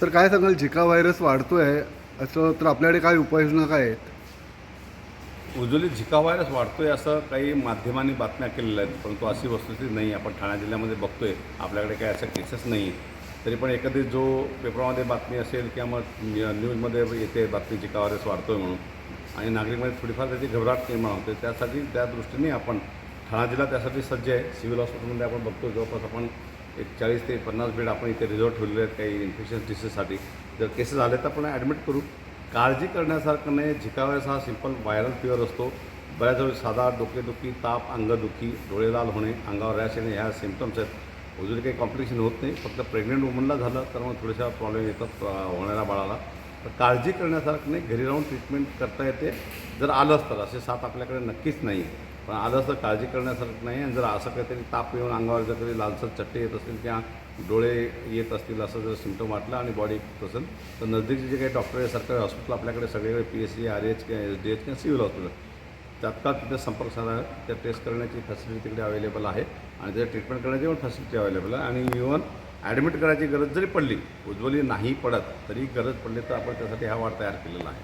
Sir काय सांगाल झिका virus वाढतोय असं तर आपल्याकडे काय उपाययोजना काय आहेत? उजवली झिका व्हायरस वाढतोय असं काही माध्यमांनी बातम्या केलेल्या आहेत परंतु अशी वस्तुस्थिती नाही. आपण ठाणे जिल्ह्यामध्ये बघतोय आपल्याकडे काही अशा केसेस नाही तरी पण एखादी जो पेपरमध्ये बातमी असेल किंवा मग न्यूजमध्ये येते बातमी झिका व्हायरस वाढतोय म्हणून आणि नागरिकमध्ये थोडीफार त्याची घबराट निर्माण होते त्यासाठी त्या दृष्टीने आपण ठाणा जिल्हा त्यासाठी सज्ज आहे. सिव्हिल हॉस्पिटलमध्ये आपण बघतो जवळपास आपण एक चाळीस ते पन्नास बेड आपण इथे रिझॉर्ट ठेवलेले आहेत काही इन्फेक्शन डिसीजसाठी. जर केसेस आले तर आपण ॲडमिट करू. काळजी करण्यासारखं नाही झिका हा सिंपल व्हायरल फिवर असतो. बऱ्याच वेळी साधा डोकेदुखी ताप अंगदुखी डोळे लाल होणे अंगावर रॅश येणे ह्या सिम्पटम्स आहेत. अजून काही कॉम्प्लिकेशन होत नाही. फक्त प्रेग्नेंट वुमनला झालं तर मग थोड्याशा प्रॉब्लेम येतात होणाऱ्या बाळाला. तर काळजी करण्यासारखं नाही. घरी राहून ट्रीटमेंट करता येते. जर आलंच तर असे साथ आपल्याकडे नक्कीच नाही आहे पण आलं तर काळजी करण्यासारखं नाही आणि जर असं काहीतरी ताप येऊन अंगावर जर कधी लालसर चट्टे येत असतील किंवा डोळे येत असतील असं जर सिमटम वाटलं आणि बॉडी असेल तर नजदीकचे जे काही डॉक्टर आहे सरकारी हॉस्पिटल आपल्याकडे सगळीकडे P S C R H किंवा एस डी एच किंवा सिव्हिल हॉस्पिटल तात्काळ तिथे संपर्क साधा त्या टेस्ट करण्याची फॅसिलिटी तिकडे अवेलेबल आहे आणि त्याच्या ट्रीटमेंट करण्याची पण फॅसिलिटी अवेलेबल आहे. आणि इव्हन ॲडमिट करायची गरज जरी पडली उज्ज्वली नाही पडत तरी गरज पडली तर आपण त्यासाठी हा वार्ड तयार केलेला आहे.